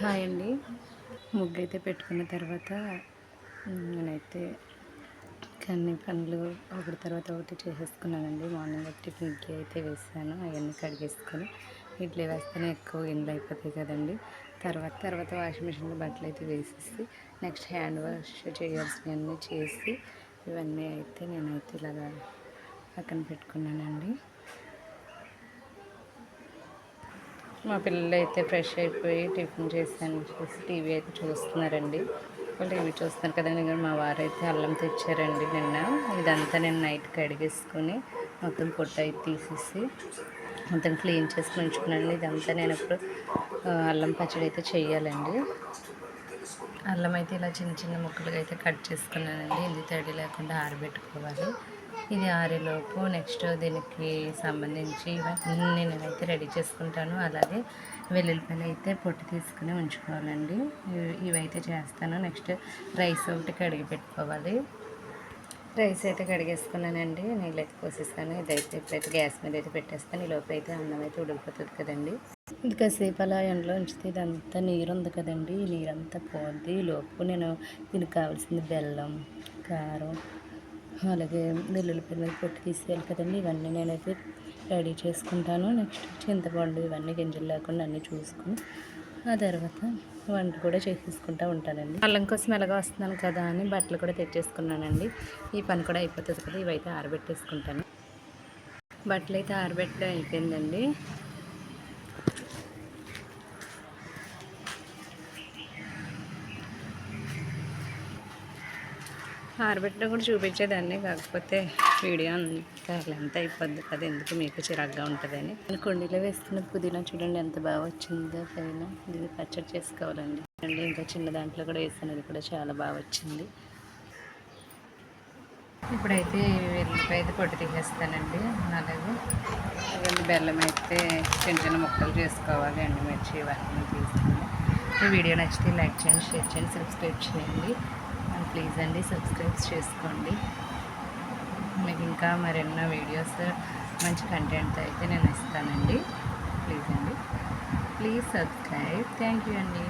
Hi అండి. ముగ్గు అయితే పెట్టుకున్న తర్వాత నేనైతే కన్నీ పనులు ఒకటి తర్వాత ఒకటి చేసేసుకున్నానండి. మార్నింగ్ టిఫిన్కి అయితే వేసాను అవన్నీ కడిగేసుకొని ఇడ్లీ వేస్తేనే ఎక్కువ ఇండ్లు అయిపోతాయి కదండి. తర్వాత తర్వాత వాషింగ్ మిషన్లో బట్టలు అయితే వేసేసి నెక్స్ట్ హ్యాండ్ వాష్ చేయాల్సినవన్నీ చేసి ఇవన్నీ అయితే నేనైతే ఇలాగా పక్కన పెట్టుకున్నానండి. మా పిల్లలు అయితే ఫ్రెష్ అయిపోయి టిఫిన్ చేశాను. చేసి టీవీ అయితే చూస్తున్నారండి. వాళ్ళు టీవీ చూస్తున్నారు కదండి. ఇంకా మా వారు అయితే అల్లం తెచ్చారండి నిన్న. ఇదంతా నేను నైట్ కడిగేసుకొని మొత్తం పొట్టు అయితే తీసేసి మొత్తం క్లీన్ చేసుకుని ఉంచుకున్నాను ఇదంతా నేను ఇప్పుడు అల్లం పచ్చడి అయితే చేయాలండి. అల్లం అయితే ఇలా చిన్న చిన్న ముక్కలుగా అయితే కట్ చేసుకున్నానండి. ఇది తడి లేకుండా ఆరబెట్టుకోవాలి. ఇది ఆరేలోపు నెక్స్ట్ దీనికి సంబంధించి ఇవన్నీ నేనైతే రెడీ చేసుకుంటాను. అలాగే వెల్లుల్లిపాయలు అయితే పొట్టి తీసుకుని ఉంచుకోవాలండి. ఇవైతే చేస్తాను. నెక్స్ట్ రైస్ ఒకటి కడిగి పెట్టుకోవాలి. రైస్ అయితే కడిగేసుకున్నానండి. నీళ్ళు అయితే పోసేస్తాను. ఇదైతే ఇప్పుడైతే గ్యాస్ మీద అయితే పెట్టేస్తాను. ఈ లోపల అయితే అన్నం అయితే ఉడికిపోతుంది కదండి. ఇది కాసేపు అలా ఎండలో ఉంచితే ఇదంతా నీరు ఉంది కదండి. ఈ నీరంతా పోద్ది. లోపు నేను దీనికి కావాల్సింది బెల్లం కారం అలాగే వెల్లుల్లిపల్లి పొట్టు తీసేయాలి కదండి. ఇవన్నీ నేనైతే రెడీ చేసుకుంటాను. నెక్స్ట్ చింతపండు ఇవన్నీ గింజలు లేకుండా అన్నీ చూసుకుని ఆ తర్వాత వంట కూడా చేసేసుకుంటూ ఉంటానండి. అల్లం కోసం ఎలాగో వస్తున్నాను కదా అని బట్టలు కూడా తెచ్చేసుకున్నానండి. ఈ పని కూడా అయిపోతుంది కదా ఇవైతే ఆరబెట్టేసుకుంటాను. బట్టలు అయితే ఆరబెట్టడం అయిపోయిందండి. ఆరబెట్టడం కూడా చూపించేదాన్ని కాకపోతే వీడియో అంత లెంత్ అయిపోద్ది కదా ఎందుకు మీకు చిరాగ్గా ఉంటుందని. నేను కొండీలో వేసుకున్న పుదీనా చూడండి ఎంత బాగా వచ్చిందో పైన. ఇది పచ్చడి చేసుకోవాలండి. అండి ఇంకా చిన్న దాంట్లో కూడా వేసాను అది కూడా చాలా బాగా వచ్చింది. ఇప్పుడైతే వెల్లిపాయ అయితే పొట్టు తీసేస్తానండి అలాగే. అవన్నీ బెల్లం అయితే చిన్న చిన్న ముక్కలు చేసుకోవాలి ఎండుమిర్చి ఇవన్నీ తీసుకుని ఈ వీడియో నచ్చితే లైక్ చేయండి షేర్ చేయండి సబ్స్క్రైబ్ చేయండి. ప్లీజ్ అండి సబ్స్క్రైబ్ చేసుకోండి. మీకు ఇంకా మరెన్నో వీడియోస్ మంచి కంటెంట్ అయితే నేను ఇస్తానండి. ప్లీజ్ అండి. Please subscribe. థ్యాంక్ యూ అండి.